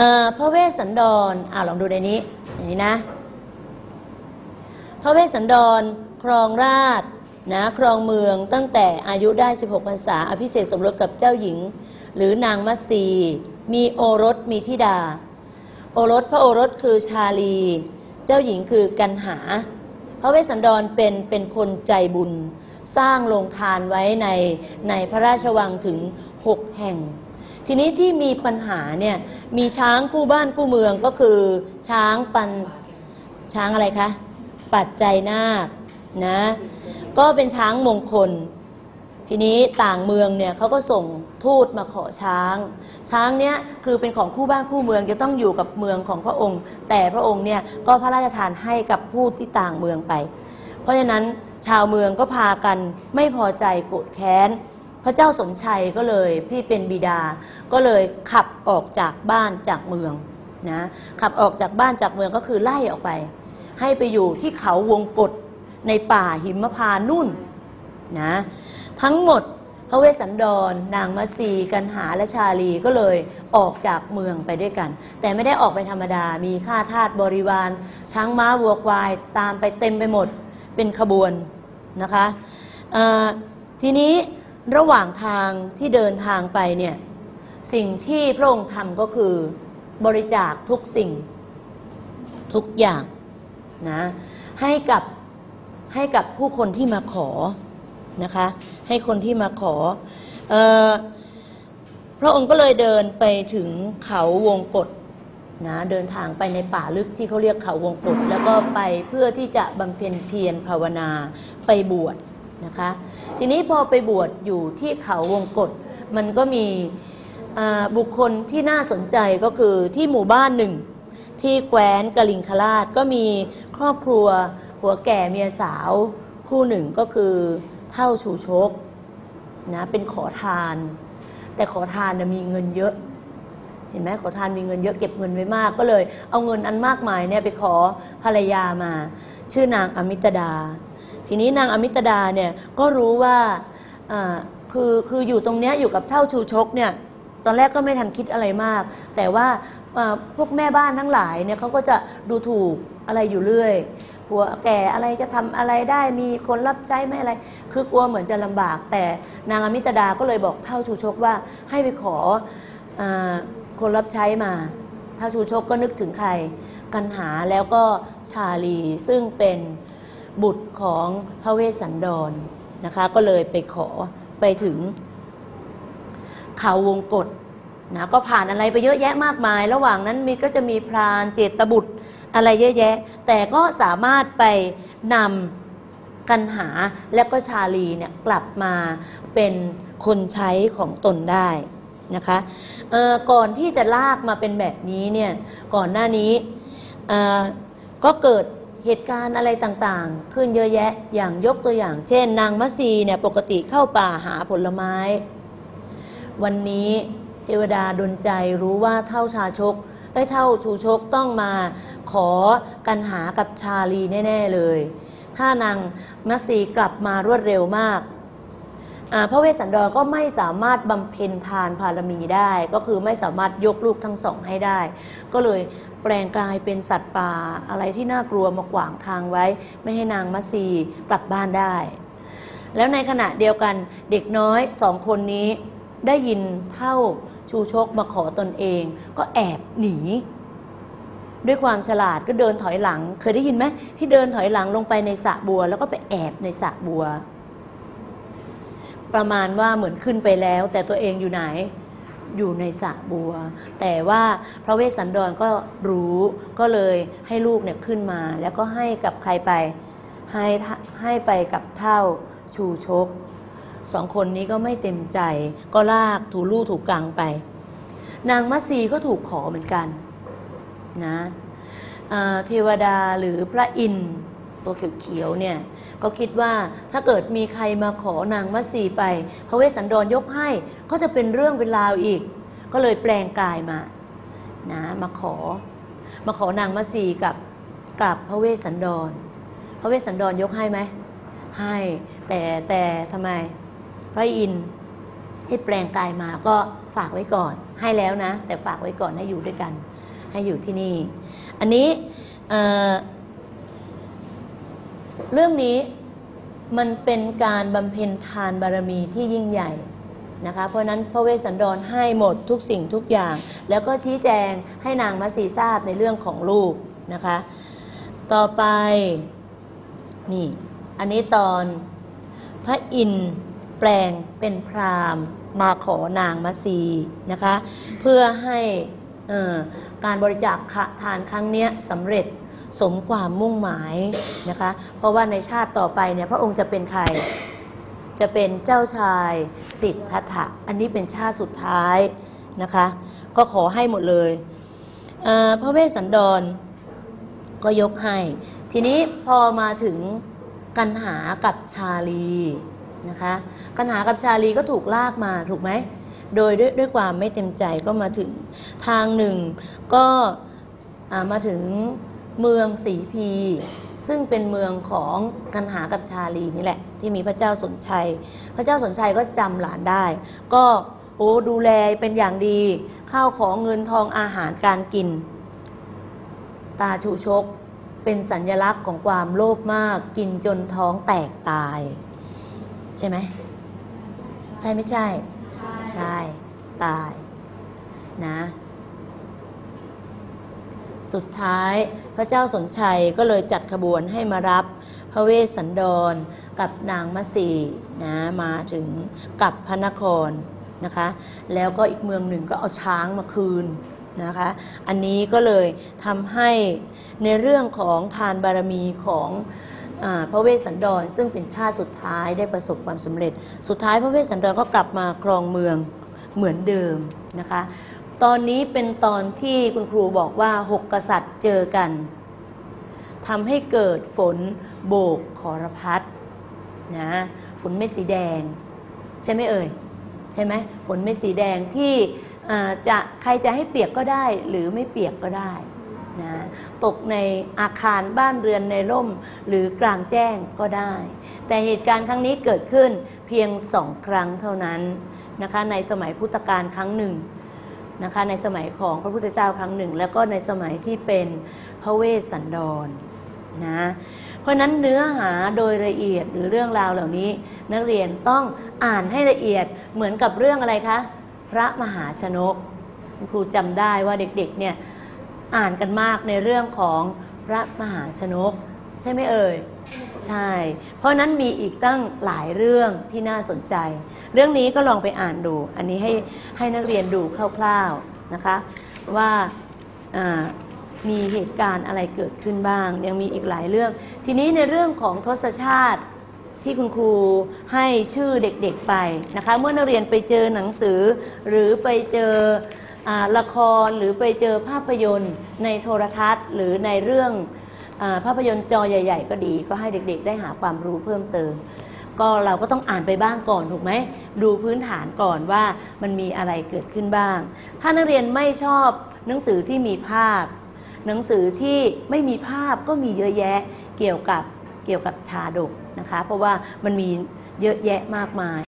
เอ่อพระเวสสันดรอ่าลองดูในนี้อย่างนี้นะ พระเวสสันดรครองราชนะครองเมืองตั้งแต่อายุได้ 16พรรษา อภิเษกสมรสกับเจ้าหญิง หรือนางมัสีมีโอรสมีธิดา โอรสพระโอรสคือชาลี เจ้าหญิงคือกันหา พระเวสสันดรเป็นเป็นคนใจบุญ สร้างโรงทานไว้ในในพระราชวังถึง 6 แห่ง ทีนี้ที่มีปัญหาเนี่ยมีช้างคู่บ้านคู่เมืองก็คือช้างปันช้างอะไรคะปัจจัยนาคนะก็เป็นช้างมงคล ทีนี้ต่างเมืองเนี่ยเขาก็ส่งทูตมาขอช้าง ช้างเนี้ยคือเป็นของคู่บ้านคู่เมืองจะต้องอยู่กับเมืองของพระองค์ แต่พระองค์เนี่ยก็พระราชทานให้กับผู้ที่ต่างเมืองไป เพราะฉะนั้นชาวเมืองก็พากันไม่พอใจโกรธแค้น ระเจ้าสมชัยก็เลยพี่เป็นบิดาก็เลยขับออกจากบ้านจากเมืองนะขับออกจากบ้านจากเมืองก็คือไล่ออกไป ให้ไปอยู่ที่เขาวงกฏในป่าหิมพาน์นุ่นนะทั้งหมดพระเวสสันดรนางมัสีกันหาและชาลีก็เลยออกจากเมืองไปด้วยกัน แต่ไม่ได้ออกไปธรรมดา มีข้าทาสบริวาร ช้างม้าวัวควายตามไปเต็มไปหมดเป็นขบวนนะคะทีนี้ ระหว่างทางที่เดินทางไปเนี่ยสิ่งที่พระองค์ทำก็คือบริจาคทุกสิ่งทุกอย่างนะให้กับให้กับผู้คนที่มาขอนะคะให้คนที่มาขอออพระองค์ก็เลยเดินไปถึงเขาวงกฏนะเดินทางไปในป่าลึกที่เขาเรียกเขาวงกฏแล้วก็ไปเพื่อที่จะบำเพ็ญเพียรภาวนาไปบวช นะคะ ทีนี้พอไปบวชอยู่ที่เขาวงกฏมันก็มีบุคคลที่น่าสนใจก็คือที่หมู่บ้านหนึ่ง ที่แคว้นกลิงคราชก็มีครอบครัวหัวแก่เมียสาวคู่หนึ่งก็คือเท่าชูชกนะเป็นขอทาน แต่ขอทานมีเงินเยอะ เห็นไหมขอทานมีเงินเยอะเก็บเงินไว้มาก ก็เลยเอาเงินอันมากมายเนี่ยไปขอภรรยามา ชื่อนางอมิตดา ทีนี้นางอมิตดาเนี่ยก็รู้ว่าคือคืออยู่ตรงเนี้ยอยู่กับเท่าชูชกเนี่ยตอนแรกก็ไม่ทันคิดอะไรมาก แต่ว่าพวกแม่บ้านทั้งหลายเนี่ยเขาก็จะดูถูกอะไรอยู่เรื่อยหัวแก่อะไรจะทำอะไรได้มีคนรับใช้ไม่อะไร คือกลัวเหมือนจะลำบาก แต่นางอมิตดาก็เลยบอกเท่าชูชกว่าให้ไปขออคนรับใช้มาเท่าชูชกก็นึกถึงใครกันหาแล้วก็ชาลีซึ่งเป็น บุตรของพระเวสสันดรนะคะ ก็เลยไปขอไปถึงเขาวงกฏนะก็ผ่านอะไรไปเยอะแยะมากมาย ระหว่างนั้นมีก็จะมีพรานเจตบุตรอะไรเยอะแยะ แต่ก็สามารถไปนำกันหาและก็ชาลีเนี่ยกลับมาเป็นคนใช้ของตนได้นะคะก่อนที่จะลากมาเป็นแบบนี้เนี่ยก่อนหน้านี้ก็เกิด เหตุการณ์อะไรต่างๆ ขึ้นเยอะแยะอย่างยกตัวอย่าง เช่น นางมัสีเนี่ยปกติเข้าป่าหาผลไม้ วันนี้เทวดาดนใจรู้ว่าเท่าชาชกไอ้เท่าชูชกต้องมาขอกันหากับชาลีแน่ ๆเลย ถ้านางมัสซีกลับมารวดเร็วมาก พระเวสสันดรก็ไม่สามารถบำเพ็ญทานพารมีได้ ก็คือไม่สามารถยกลูกทั้งสองให้ได้ ก็เลยแปลงกายเป็นสัตว์ป่าอะไรที่น่ากลัวมาขวางทางไว้ ไม่ให้นางมัสีกลับบ้านได้ แล้วในขณะเดียวกันเด็กน้อยสองคนนี้ได้ยินเท่าชูชกมาขอตนเอง ก็แอบหนีด้วยความฉลาดก็เดินถอยหลัง เคยได้ยินไหมที่เดินถอยหลังลงไปในสระบัว แล้วก็ไปแอบในสระบัว ประมาณว่าเหมือนขึ้นไปแล้ว แต่ตัวเองอยู่ไหนอยู่ในสระบัว แต่ว่าพระเวสสันดรก็รู้ก็เลยให้ลูกเนี่ยขึ้นมา แล้วก็ให้กับใครไปให้ให้ไปกับเท่าชูชกสองคนนี้ก็ไม่เต็มใจก็ลากถูลู่ถูกกังไป นางมัสีก็ถูกขอเหมือนกันนะเทวดาหรือพระอินทร์ตัวเขียวๆเนี่ย ก็คิดว่าถ้าเกิดมีใครมาขอนางมัสีไปพระเวสสันดรยกให้ก็จะเป็นเรื่องเป็นราวอีก ก็เลยแปลงกายมานะมาขอ มาขอนางมัสีกับกับพระเวสสันดร พระเวสสันดรยกให้ไหมให้แต่แต่ทำไมพระอินทร์ให้แปลงกายมาก็ฝากไว้ก่อน ให้แล้วนะ แต่ฝากไว้ก่อนให้อยู่ด้วยกัน ให้อยู่ที่นี่ อันนี้ เรื่องนี้มันเป็นการบำเพ็ญทานบารมีที่ยิ่งใหญ่นะคะ เพราะนั้นพระเวสสันดรให้หมดทุกสิ่งทุกอย่าง แล้วก็ชี้แจงให้นางมัสีทราบในเรื่องของลูกนะคะ ต่อไปนี่ อันนี้ตอนพระอินทร์แปลงเป็นพรามมาขอนางมัสีนะคะ เพื่อให้การบริจาคทานครั้งนี้สำเร็จ สมความมุ่งหมายนะคะ เพราะว่าในชาติต่อไปเนี่ยพระองค์จะเป็นใคร จะเป็นเจ้าชายสิทธัตถะอันนี้เป็นชาติสุดท้ายนะคะ ก็ขอให้หมดเลยเพระเวสสันดรก็ยกให้ ทีนี้พอมาถึงกันหากับชาลีนะคะกันหากับชาลีก็ถูกลากมาถูกไหมโดยด้วยด้วยความไม่เต็มใจก็มาถึงทางหนึ่งก็มาถึง เมืองสีพี ซึ่งเป็นเมืองของกันหากับชาลีนี่แหละ ที่มีพระเจ้าสนชัย พระเจ้าสนชัยก็จำหลานได้ ก็โอ้ดูแลเป็นอย่างดีข้าวของเงินทองอาหารการกิน ตาชูชกเป็นสัญญลักษณ์ของความโลภมาก กินจนท้องแตกตาย ใช่ไหมใช่ไม่ใช่ ใช่ตายนะ สุดท้าย พระเจ้าสนชัยก็เลยจัดขบวนให้มารับพระเวสสันดรกับนางมัสีนะมาถึงกับพระนครนะคะ แล้วก็อีกเมืองหนึ่งก็เอาช้างมาคืนนะคะ อันนี้ก็เลยทำให้ในเรื่องของทานบารมีของพระเวสสันดร ซึ่งเป็นชาติสุดท้ายได้ประสบความสำเร็จ สุดท้ายพระเวสสันดรก็กลับมาครองเมืองเหมือนเดิมนะคะ ตอนนี้เป็นตอนที่คุณครูบอกว่าหกกษัตริย์เจอกันทำให้เกิดฝนโบกขอรพัดนะฝนเม็ดสีแดง ใช่ไหมเอ่ย ใช่ไหมฝนเม็ดสีแดงที่จะใครจะให้เปียกก็ได้ หรือไม่เปียกก็ได้นะตกในอาคารบ้านเรือนในร่ม หรือกลางแจ้งก็ได้ แต่เหตุการณ์ครั้งนี้เกิดขึ้นเพียงสองครั้งเท่านั้นนะคะในสมัยพุทธกาลครั้งหนึ่ง นะคะในสมัยของพระพุทธเจ้าครั้งหนึ่ง แล้วก็ในสมัยที่เป็นพระเวสสันดรนะเพราะนั้นเนื้อหาโดยละเอียดหรือเรื่องราวเหล่านี้ นักเรียนต้องอ่านให้ละเอียดเหมือนกับเรื่องอะไรคะ พระมหาชนก ครูจำได้ว่าเด็กๆเนี่ยอ่านกันมากในเรื่องของพระมหาชนก ใช่ไหมเอ่ย ใช่ เพราะนั้นมีอีกตั้งหลายเรื่องที่น่าสนใจ เรื่องนี้ก็ลองไปอ่านดู อันนี้ให้ให้นักเรียนดูคร่าวๆนะคะ ว่ามีเหตุการณ์อะไรเกิดขึ้นบ้าง ยังมีอีกหลายเรื่อง ทีนี้ในเรื่องของทศชาติที่คุณครูให้ชื่อเด็กๆไปนะคะ เมื่อนักเรียนไปเจอหนังสือ หรือไปเจออละครหรือไปเจอภาพยนตร์ ในโทรทัศน์ หรือในเรื่อง ภาพยนตร์จอใหญ่ ๆ ก็ดี ก็ให้เด็ก ๆ ได้หาความรู้เพิ่มเติม ก็เราก็ต้องอ่านไปบ้างก่อนถูกไหมดูพื้นฐานก่อนว่ามันมีอะไรเกิดขึ้นบ้าง ถ้านักเรียนไม่ชอบหนังสือที่มีภาพ หนังสือที่ไม่มีภาพก็มีเยอะแยะเกี่ยวกับเกี่ยวกับชาดกนะคะ เพราะว่ามันมีเยอะแยะมากมาย